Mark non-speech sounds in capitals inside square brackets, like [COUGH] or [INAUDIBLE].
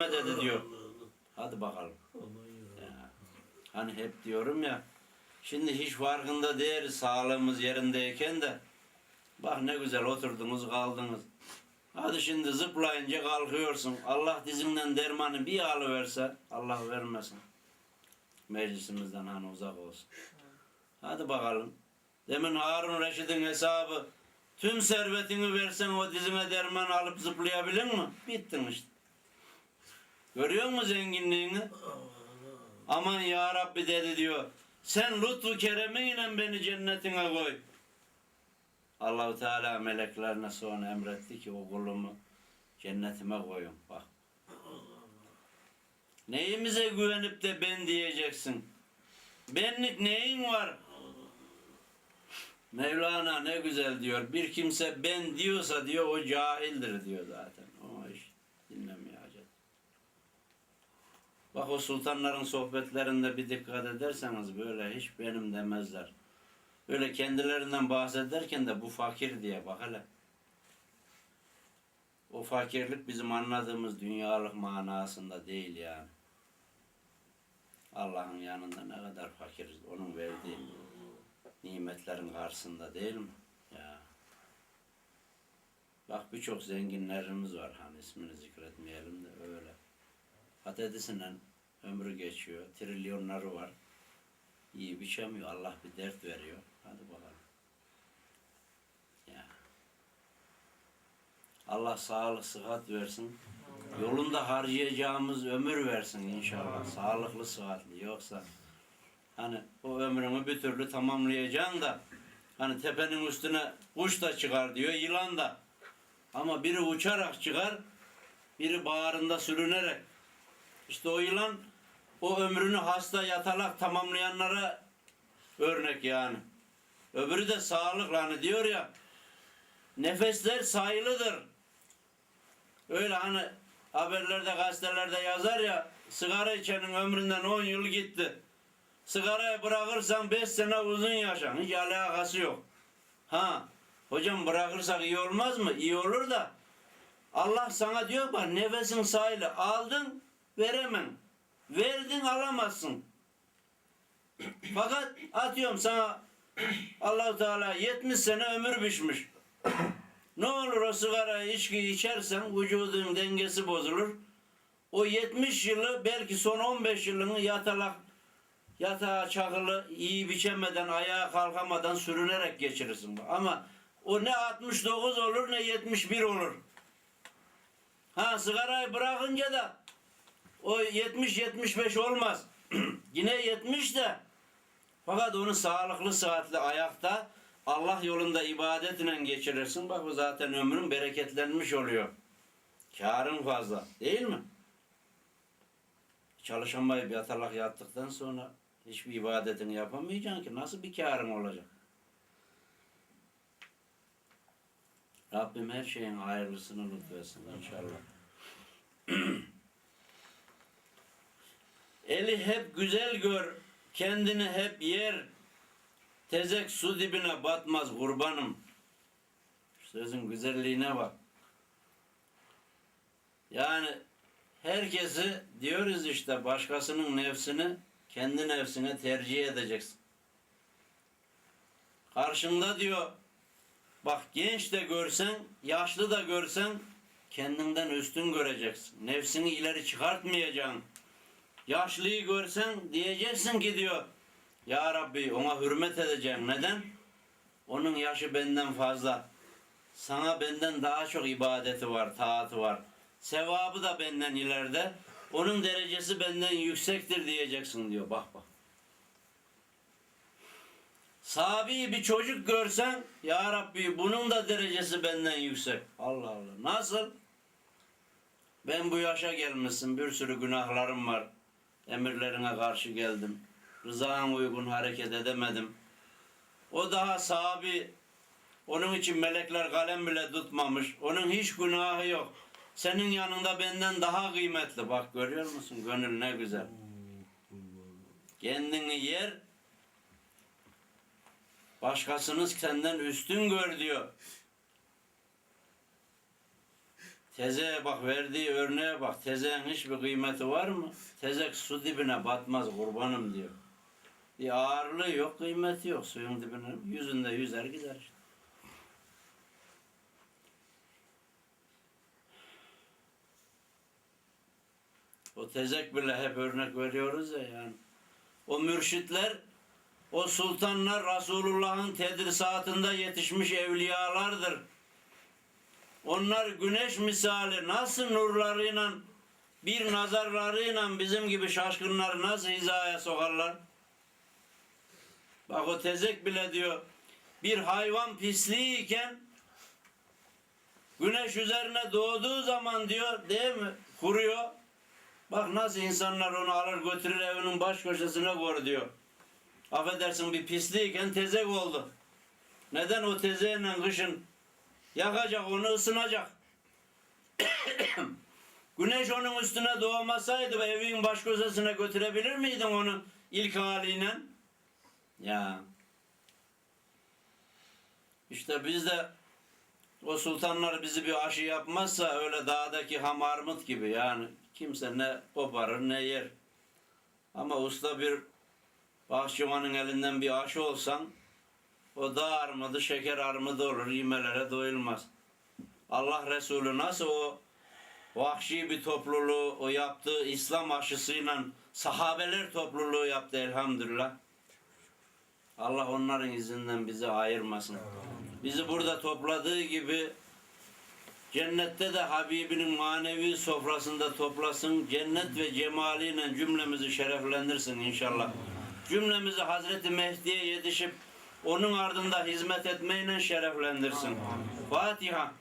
dedi diyor. Hadi bakalım. Ya, hani hep diyorum ya. Şimdi hiç farkında değiliz sağlığımız yerindeyken de. Bak ne güzel oturdunuz kaldınız. Hadi şimdi zıplayınca kalkıyorsun. Allah dizinden dermanı bir alıverse Allah vermesin. Meclisimizden hani uzak olsun. Hadi bakalım. Demin Harun Reşit'in hesabı tüm servetini versen o dizine derman alıp zıplayabilir mi? Bittin işte. Görüyor musun zenginliğini? Aman ya Rabbi dedi diyor. Sen lütfu kereminle beni cennetine koy. Allahu Teala meleklerine sonra emretti ki o kulumu cennetime koyun. Bak. Neyimize güvenip de ben diyeceksin. Benlik neyin var? Mevlana ne güzel diyor. Bir kimse ben diyorsa diyor o cahildir diyor zaten. Bak o sultanların sohbetlerinde bir dikkat ederseniz böyle hiç benim demezler. Böyle kendilerinden bahsederken de bu fakir diye bak hele. O fakirlik bizim anladığımız dünyalık manasında değil yani. Allah'ın yanında ne kadar fakiriz. Onun verdiği nimetlerin karşısında değil mi? Ya. Bak birçok zenginlerimiz var. Hani ismini zikretmeyelim de öyle. Patatesinden ömrü geçiyor. Trilyonları var. İyi biçemiyor. Allah bir dert veriyor. Hadi bakalım. Ya. Allah sağlık, sıhhat versin. Yolunda harcayacağımız ömür versin inşallah. Sağlıklı, sıhhatli. Yoksa hani o ömrünü bir türlü tamamlayacaksın da hani tepenin üstüne kuş da çıkar diyor, yılan da. Ama biri uçarak çıkar, biri bağrında sürünerek. İşte o yılan o ömrünü hasta yatalak tamamlayanlara örnek yani. Öbürü de sağlıklı hani diyor ya nefesler sayılıdır. Öyle hani haberlerde gazetelerde yazar ya sigara içenin ömründen 10 yıl gitti. Sigarayı bırakırsan 5 sene uzun yaşan. Hiç alakası yok. Ha hocam bırakırsak iyi olmaz mı? İyi olur da Allah sana diyor bak nefesin sayılı aldın veremem. Verdin alamazsın. [CLEARS THROAT] Fakat atıyorum sana Allahu Teala 70 sene ömür biçmiş. Ne olur o sigara içki içersen vücudun dengesi bozulur. O 70 yılı belki son 15 yılını yatalak yatağa çakılı iyi biçemeden ayağa kalkamadan sürünerek geçirirsin. Ama o ne 69 olur ne 71 olur. Ha sigarayı bırakınca da o 70-75 olmaz. [CLEARS THROAT] Yine 70 de fakat onu sağlıklı sıhhatli ayakta Allah yolunda ibadetle geçirirsin. Bak o zaten ömrün bereketlenmiş oluyor. Karın fazla. Değil mi? Çalışamayıp yatalak yattıktan sonra hiçbir ibadetini yapamayacaksın ki. Nasıl bir karın olacak? Rabbim her şeyin hayırlısını lütfetsin inşallah. [CLEARS THROAT] Eli hep güzel gör, kendini hep yer. Tezek su dibine batmaz kurbanım. Sözün güzelliğine bak. Yani herkesi diyoruz işte başkasının nefsini kendi nefsine tercih edeceksin. Karşında diyor bak genç de görsen, yaşlı da görsen kendinden üstün göreceksin. Nefsini ileri çıkartmayacaksın. Yaşlıyı görsen diyeceksin ki diyor Ya Rabbi ona hürmet edeceğim. Neden? Onun yaşı benden fazla. Sana benden daha çok ibadeti var, taatı var. Sevabı da benden ileride. Onun derecesi benden yüksektir diyeceksin diyor. Bak bak. Sabi bir çocuk görsen Ya Rabbi bunun da derecesi benden yüksek. Allah Allah. Nasıl? Ben bu yaşa gelmişsin. Bir sürü günahlarım var. Emirlerine karşı geldim. Rızan uygun hareket edemedim. O daha sahabi. Onun için melekler kalem bile tutmamış. Onun hiç günahı yok. Senin yanında benden daha kıymetli. Bak görüyor musun? Gönül ne güzel. Kendini yer. Başkasını senden üstün gör diyor. Tezeye bak verdiği örneğe bak. Tezeğin hiçbir kıymeti var mı? Tezek su dibine batmaz kurbanım diyor. Bir ağırlığı yok, kıymeti yok suyun dibine. Yüzünde yüzer gider işte. O tezek bile hep örnek veriyoruz ya yani. O mürşitler, o sultanlar Resulullah'ın tedrisatında yetişmiş evliyalardır. Onlar güneş misali nasıl nurlarıyla bir nazarlarıyla bizim gibi şaşkınları nasıl hizaya sokarlar? Bak o tezek bile diyor bir hayvan pisliği iken güneş üzerine doğduğu zaman diyor değil mi? Kuruyor. Bak nasıl insanlar onu alır götürür evinin baş köşesine koyar diyor. Affedersin bir pisliğiken tezek oldu. Neden o tezeğinle kışın yakacak onu ısınacak. [COUGHS] Güneş onun üstüne doğmasaydı evin baş köşesine götürebilir miydin onu ilk haliyle? Ya. İşte biz de o sultanlar bizi bir aşı yapmazsa öyle dağdaki ham armut gibi yani kimse ne koparır ne yer. Ama usta bir bahçıvanın elinden bir aşı olsan o dağ armudu şeker armudu olur yemelere doyulmaz. Allah Resulü nasıl o vahşi bir topluluğu o yaptığı İslam aşısıyla sahabeler topluluğu yaptı elhamdülillah. Allah onların izinden bizi ayırmasın. Bizi burada topladığı gibi cennette de Habibinin manevi sofrasında toplasın. Cennet ve cemaliyle cümlemizi şereflendirsin inşallah. Cümlemizi Hazreti Mehdi'ye yetişip onun ardında hizmet etmeyle şereflendirsin. Fatiha.